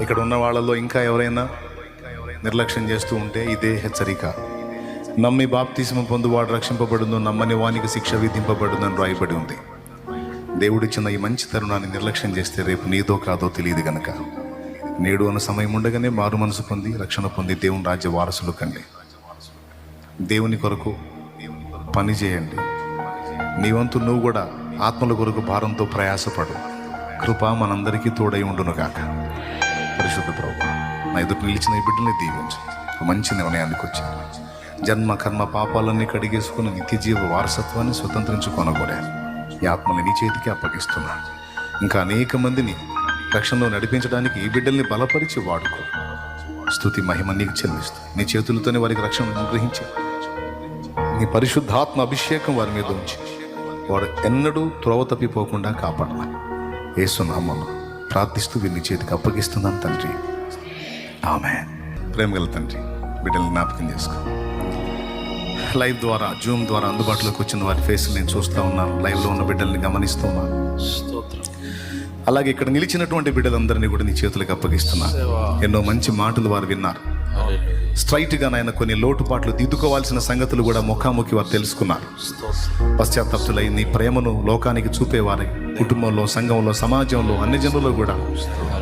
ఇక్కడ ఉన్న వాళ్ళలో ఇంకా ఎవరైనా నిర్లక్ష్యం చేస్తూ ఉంటే ఇదే హెచ్చరిక. నమ్మి బాప్తిస్మ పొందువాడు రక్షింపబడును నమ్మని వానికి శిక్ష విధింపబడునని రాయబడి ఉంది. దేవుడిచ్చిన ఈ మంచి తరుణాన్ని నిర్లక్ష్యం చేస్తే రేపు నీదో కాదో తెలియదు గనక. నేడు అన్న సమయం ఉండగానే మారు మనసు పొంది రక్షణ పొంది దేవుని రాజ్య వారసులు కండి. దేవుని కొరకు పని చేయండి. నీ వంతు నువ్వు కూడా ఆత్మల కొరకు భారంతో ప్రయాసపడు. కృప మనందరికీ తోడై ఉండును కాక పరిశుద్ధ ప్రభు నా ఎదుటి నిలిచిన ఈ బిడ్డల్ని దీవించు. మంచి నిర్ణయానికి వచ్చాను జన్మ కర్మ పాపాలన్నీ కడిగేసుకుని నిత్య జీవ వారసత్వాన్ని స్వతంత్రించుకొనగూడా ఈ ఆత్మని నీ చేతికి అప్పగిస్తున్నాను ఇంకా అనేక మందిని రక్షణలో నడిపించడానికి ఈ బిడ్డల్ని బలపరిచి వాడుకో. స్థుతి మహిమ నీకు చెల్లిస్తూ నీ చేతులతోనే వారికి రక్షణ అనుగ్రహించి నీ పరిశుద్ధాత్మ అభిషేకం వారి మీద ఉంచి వాడు ఎన్నడూ త్రోవ తప్పిపోకుండా కాపాడాలి ఏసునామను ప్రార్థిస్తూ వీరిని చేతికి అప్పగిస్తున్నాను తండ్రి. ఆమె ప్రేమగల తండ్రి బిడ్డల్ని జ్ఞాపకం చేసుకో. లైవ్ ద్వారా జూమ్ ద్వారా అందుబాటులోకి వచ్చిన వారి ఫేస్ నేను చూస్తూ ఉన్నాను. లైవ్లో ఉన్న బిడ్డల్ని గమనిస్తూ ఉన్నాను. స్తోత్రం. అలాగే ఇక్కడ నిలిచినటువంటి బిడ్డలందరినీ కూడా నీ చేతులకు అప్పగిస్తున్నా. ఎన్నో మంచి మాటలు వారు విన్నారు. స్ట్రైట్గా నాయన కొన్ని లోటుపాట్లు దిద్దుకోవాల్సిన సంగతులు కూడా ముఖాముఖి వారు తెలుసుకున్నారు. పశ్చాత్తాప్తులై నీ ప్రేమను లోకానికి చూపేవారై కుటుంబంలో సంఘంలో సమాజంలో అన్ని జనుల్లో కూడా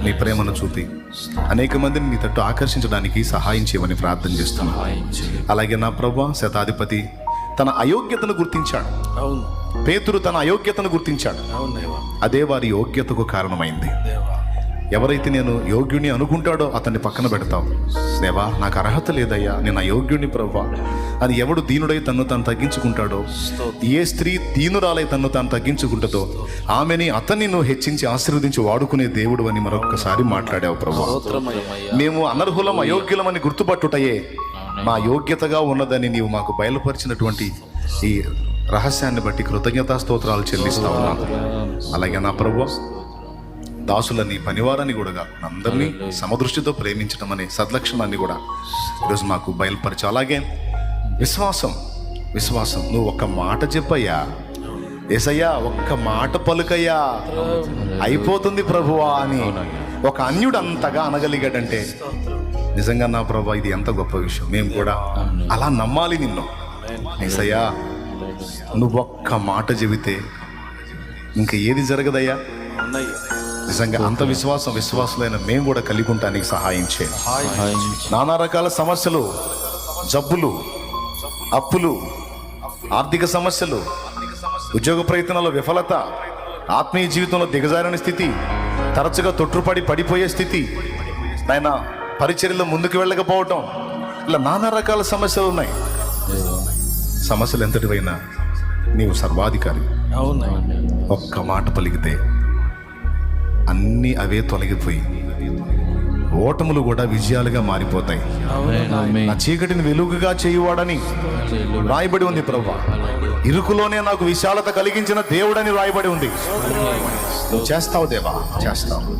నీ ప్రేమను చూపి అనేక మందిని నీ తట్టు ఆకర్షించడానికి సహాయం చేయమని ప్రార్థన చేస్తున్నాను. అలాగే నా ప్రభు శతాధిపతి తన అయోగ్యతను గుర్తించాడు. అవును. పేతురు తన అయోగ్యతను గుర్తించాడు. అదే వారి యోగ్యతకు కారణమైంది. దేవా. ఎవరైతే నేను యోగ్యుని అనుకుంటాడో అతన్ని పక్కన పెడతావు. దేవా నాకు అర్హత లేదయ్యా. నేను అయోగ్యుని ప్రవ్వా. అని ఎవడు దీనుడై తన్ను తాను తగ్గించుకుంటాడో ఏ స్త్రీ దీనురాలై తన్ను తాను తగ్గించుకుంటుందో ఆమెని అతన్ని నువ్వు హెచ్చించి ఆశీర్వదించి వాడుకునే దేవుడు అని మరొకసారి మాట్లాడావు ప్రభు మేము అనర్హులం అయోగ్యులమని గుర్తుపట్టుటయే. మా యోగ్యతగా ఉన్నదని నీవు మాకు బయలుపరిచినటువంటి ఈ రహస్యాన్ని బట్టి కృతజ్ఞతా స్తోత్రాలు చెల్లిస్తా ఉన్నాను అలాగే నా ప్రభు దాసులని పనివారని కూడా అందరినీ సమదృష్టితో ప్రేమించడం అనే సద్లక్షణాన్ని కూడా ఈరోజు మాకు బయలుపరచు అలాగే విశ్వాసం విశ్వాసం. నువ్వు ఒక్క మాట చెప్పయ్యా. ఏసయ్యా ఒక్క మాట పలుకయ్యా. అయిపోతుంది ప్రభువా అని ఒక అన్యుడు అంతగా అనగలిగాడంటే నిజంగా నా ప్రభా ఇది ఎంత గొప్ప విషయం. మేము కూడా అలా నమ్మాలి నిన్ను. ఏసయ్యా నువ్వు ఒక్క మాట చెబితే ఇంకా ఏది జరగదయ్యా? నిజంగా అంత విశ్వాసం విశ్వాసులైన మేము కూడా కలిగి ఉంటానికి సహాయం చేయండి. నానా రకాల సమస్యలు జబ్బులు అప్పులు ఆర్థిక సమస్యలు ఉద్యోగ ప్రయత్నాల్లో విఫలత ఆత్మీయ జీవితంలో దిగజారిన స్థితి తరచుగా తొట్టుపడి పడిపోయే స్థితి నాయన పరిచర్యలో ముందుకు వెళ్ళకపోవటం ఇలా నానా రకాల సమస్యలు ఉన్నాయి. సమస్యలు ఎంతటివైనా నీవు సర్వాధికారి ఒక్క మాట పలికితే అన్నీ అవే తొలగిపోయి ఓటములు కూడా విజయాలుగా మారిపోతాయి. నా చీకటిని వెలుగుగా చేయువాడని రాయబడి ఉంది ప్రభా. ఇరుకులోనే నాకు విశాలత కలిగించిన దేవుడని రాయబడి ఉంది. నువ్వు చేస్తావు దేవా చేస్తావు.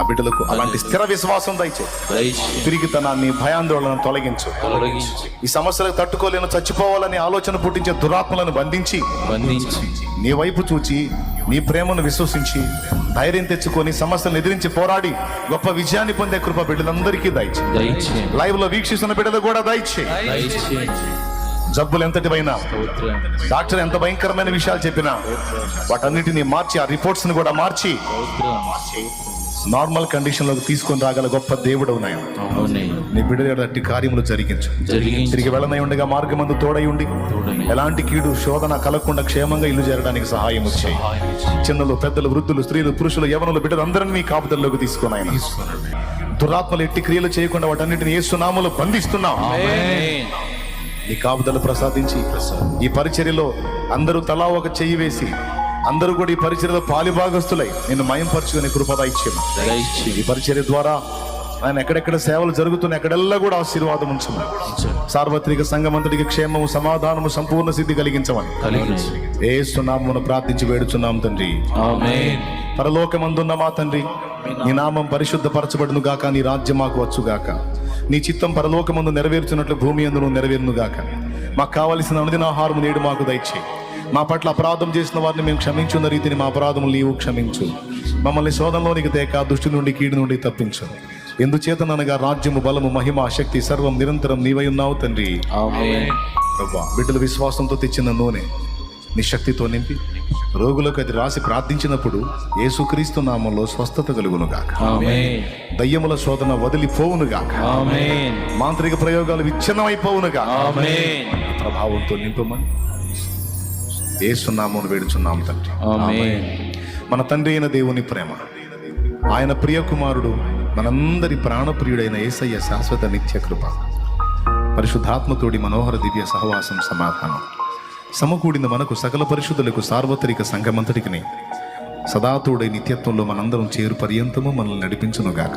నా బిడ్డలకు అలాంటి స్థిర విశ్వాసం దయచే. తిరిగితనాన్ని భయాందోళన తొలగించు. ఈ సమస్యలకు తట్టుకోలేను చచ్చిపోవాలని ఆలోచన పుట్టించే దురాత్మలను బంధించి నీ వైపు చూచి నీ ప్రేమను విశ్వసించి ధైర్యం తెచ్చుకొని సమస్యలను ఎదిరించి పోరాడి గొప్ప విజయాన్ని పొందే కృప బిడ్డలందరికీ దయచే లైవ్లో వీక్షిస్తున్న బిడ్డలు కూడా దయచే జబ్బులు ఎంతటివైనా స్తోత్రం. డాక్టర్ ఎంత భయంకరమైన విషయాలు చెప్పినా వాటన్నిటిని మార్చి ఆ రిపోర్ట్స్ని కూడా మార్చి నార్మల్ కండిషన్లోకి తీసుకొని రాగల గొప్ప దేవుడు ఉన్నాయి నీ బిడ్డ అట్టి కార్యములు జరిగించు తిరిగి వెళ్ళనై ఉండగా మార్గమందు తోడై ఉండి. ఎలాంటి కీడు శోధన కలగకుండా క్షేమంగా ఇల్లు చేరడానికి సహాయం వచ్చాయి. చిన్నలు పెద్దలు వృద్ధులు స్త్రీలు పురుషులు యవనులు బిడ్డలు అందరినీ మీ కాపుదల్లోకి తీసుకుని ఆయన తీసుకురండి. దురాత్మలు ఎట్టి క్రియలు చేయకుండా వాటన్నిటిని ఏ సునాములు బంధిస్తున్నాం. నీ కాపుదలు ప్రసాదించి ఈ పరిచర్యలో అందరూ తలా ఒక చెయ్యి వేసి అందరూ కూడా ఈ పరిచర్యలో పాలిభాగస్తులై నిన్ను మయంపరచుకునే కృపద ఇచ్చాము దయచేయి. ఈ పరిచర్య ద్వారా ఆయన ఎక్కడెక్కడ సేవలు జరుగుతున్నాయి ఎక్కడెల్లా కూడా ఆశీర్వాదం ఉంచమని. సార్వత్రిక సంఘమంతటికి క్షేమము సమాధానము సంపూర్ణ సిద్ధి కలిగించమని. కలిగించి ఏ సునామమును ప్రార్థించి వేడుచున్నాం తండ్రి. పరలోకమందున్న మా తండ్రి నీ నామం. పరిశుద్ధపరచబడును గాక నీ రాజ్యం మాకు వచ్చు గాక నీ చిత్తం పరలోకమందు నెరవేర్చున్నట్లు భూమి అందును నెరవేరును గాక. మాకు కావలసిన అనుదిన ఆహారం నేడు మాకు దయచేయి. మా పట్ల అపరాధం చేసిన వారిని మేము క్షమించున్న రీతిని మా అపరాధములు నీవు క్షమించు. మమ్మల్ని శోధంలోనికి తేక దుష్టి నుండి కీడు నుండి తప్పించు. ఎందుచేతననగా రాజ్యము బలము మహిమ శక్తి సర్వం నిరంతరం నీవై ఉన్నావు తండ్రి. బిడ్డల విశ్వాసంతో తెచ్చిన నూనె నీ శక్తితో నింపి రోగులకు అది రాసి ప్రార్థించినప్పుడు యేసుక్రీస్తు నామంలో స్వస్థత కలుగునుగాక. ఆమేన్. దయ్యముల శోధన వదిలిపోవునుగాక ఆమేన్. మాంత్రిక ప్రయోగాలు విచ్ఛిన్నమైపోవునుగా ప్రభావంతో నింపమని ఏసునామను వేడుచున్నాం తండ్రి. మన తండ్రి అయిన దేవుని ప్రేమ. ఆయన ప్రియ కుమారుడు మనందరి ప్రాణప్రియుడైన ఏసయ్య శాశ్వత నిత్య కృప. పరిశుద్ధాత్మతోడి మనోహర దివ్య సహవాసం సమాధానం సమకూడిన మనకు సకల పరిశుద్ధులకు సార్వత్రిక సంఘమంతటికి సదాతోడై నిత్యత్వంలో మనందరం చేరు పర్యంతము మనల్ని నడిపించునుగాక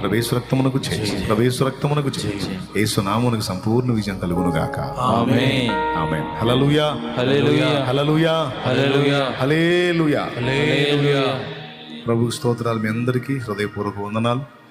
ప్రవేశ రక్తమునకు చేయి. ప్రవేశ రక్తమునకు చేయి. ఏసునామునకు సంపూర్ణ విజయం కలుగునుగాక హలలుయా హలలుయా హల్లెలూయా. హలేలుయా హల్లెలూయా. ప్రభు స్తోత్రాలు మీ అందరికీ హృదయపూర్వక వందనాలు.